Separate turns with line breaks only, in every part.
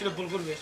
kilo bulgur ver.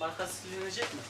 Marka silinecek mi?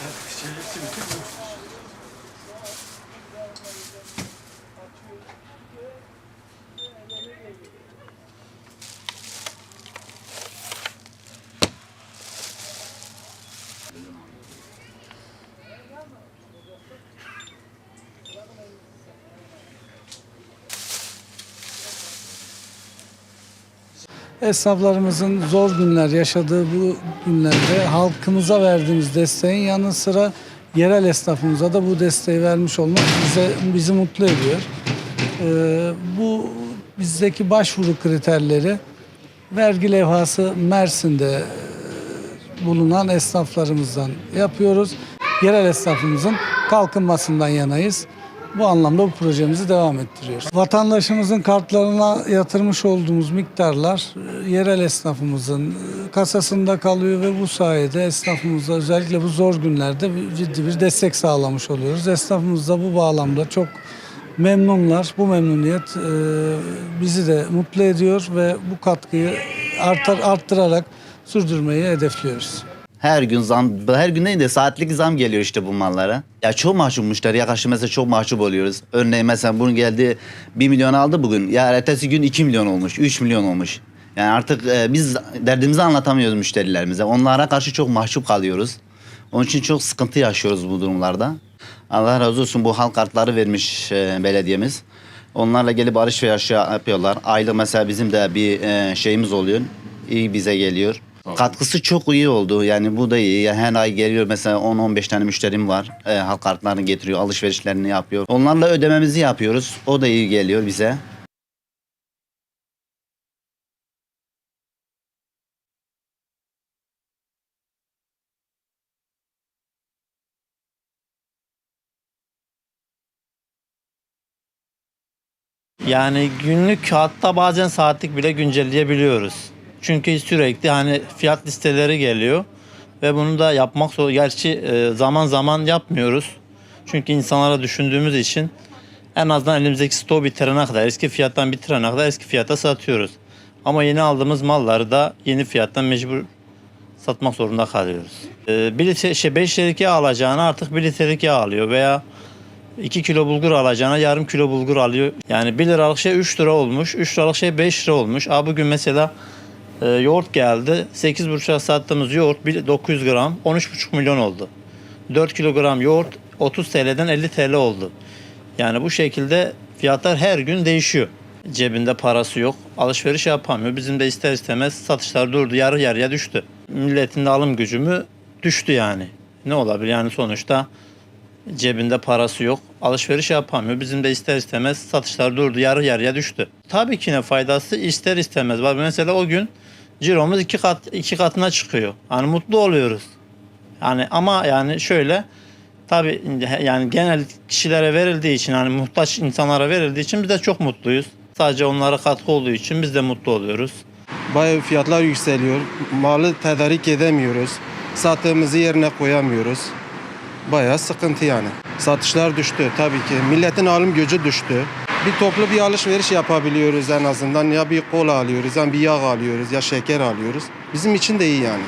Yine tartışacağız.
Esnaflarımızın zor günler yaşadığı bu günlerde halkımıza verdiğimiz desteğin yanı sıra yerel esnafımıza da bu desteği vermiş olmak bize bizi mutlu ediyor. Ee, bu bizdeki başvuru kriterleri vergi levhası Mersin'de e, bulunan esnaflarımızdan yapıyoruz. Yerel esnafımızın kalkınmasından yanayız. Bu anlamda bu projemizi devam ettiriyoruz. Vatandaşımızın kartlarına yatırmış olduğumuz miktarlar e, yerel esnafımızın e, kasasında kalıyor ve bu sayede esnafımıza özellikle bu zor günlerde ciddi bir destek sağlamış oluyoruz. Esnafımız da bu bağlamda çok memnunlar. Bu memnuniyet e, bizi de mutlu ediyor ve bu katkıyı artar, arttırarak sürdürmeyi hedefliyoruz.
Her gün zam, her gün değil de saatlik zam geliyor işte bu mallara. Ya çok mahcup müşteriye karşı mesela çok mahcup oluyoruz. Örneğin mesela bunun geldi 1 milyon aldı bugün. Ya ertesi gün 2 milyon olmuş, 3 milyon olmuş. Yani artık e, biz derdimizi anlatamıyoruz müşterilerimize. Onlara karşı çok mahcup kalıyoruz. Onun için çok sıkıntı yaşıyoruz bu durumlarda. Allah razı olsun bu halk kartları vermiş e, belediyemiz. Onlarla gelip alışveriş yapıyorlar. Aylık mesela bizim de bir e, şeyimiz oluyor. İyi bize geliyor. Katkısı çok iyi oldu. Yani bu da iyi. Yani her ay geliyor mesela 10-15 tane müşterim var. E, halk kartlarını getiriyor, alışverişlerini yapıyor. Onlarla ödememizi yapıyoruz. O da iyi geliyor bize.
Yani günlük hatta bazen saatlik bile güncelleyebiliyoruz. Çünkü sürekli hani fiyat listeleri geliyor ve bunu da yapmak zor. Gerçi e, zaman zaman yapmıyoruz. Çünkü insanlara düşündüğümüz için en azından elimizdeki stoğu bitirene kadar, eski fiyattan bitirene kadar eski fiyata satıyoruz. Ama yeni aldığımız malları da yeni fiyattan mecbur satmak zorunda kalıyoruz. E, bir litre, şey 5 litrelik yağ alacağına artık 1 litrelik yağ alıyor veya 2 kilo bulgur alacağına yarım kilo bulgur alıyor. Yani 1 liralık şey 3 lira olmuş. 3 liralık şey 5 lira olmuş. Aa bugün mesela e, yoğurt geldi. 8,5'a sattığımız yoğurt bir- 900 gram 13,5 milyon oldu. 4 kilogram yoğurt 30 TL'den 50 TL oldu. Yani bu şekilde fiyatlar her gün değişiyor. Cebinde parası yok. Alışveriş yapamıyor. Bizim de ister istemez satışlar durdu. Yarı yarıya düştü. Milletin de alım gücü mü düştü yani. Ne olabilir yani sonuçta cebinde parası yok. Alışveriş yapamıyor. Bizim de ister istemez satışlar durdu. Yarı yarıya düştü. Tabii ki ne faydası ister istemez. Bak mesela o gün ciromuz iki kat iki katına çıkıyor. Yani mutlu oluyoruz. Yani ama yani şöyle tabii yani genel kişilere verildiği için hani muhtaç insanlara verildiği için biz de çok mutluyuz. Sadece onlara katkı olduğu için biz de mutlu oluyoruz.
Bayağı fiyatlar yükseliyor. Malı tedarik edemiyoruz. Sattığımızı yerine koyamıyoruz. Bayağı sıkıntı yani. Satışlar düştü tabii ki. Milletin alım gücü düştü. Bir toplu bir alışveriş yapabiliyoruz en azından. Ya bir kola alıyoruz, ya bir yağ alıyoruz, ya şeker alıyoruz. Bizim için de iyi yani.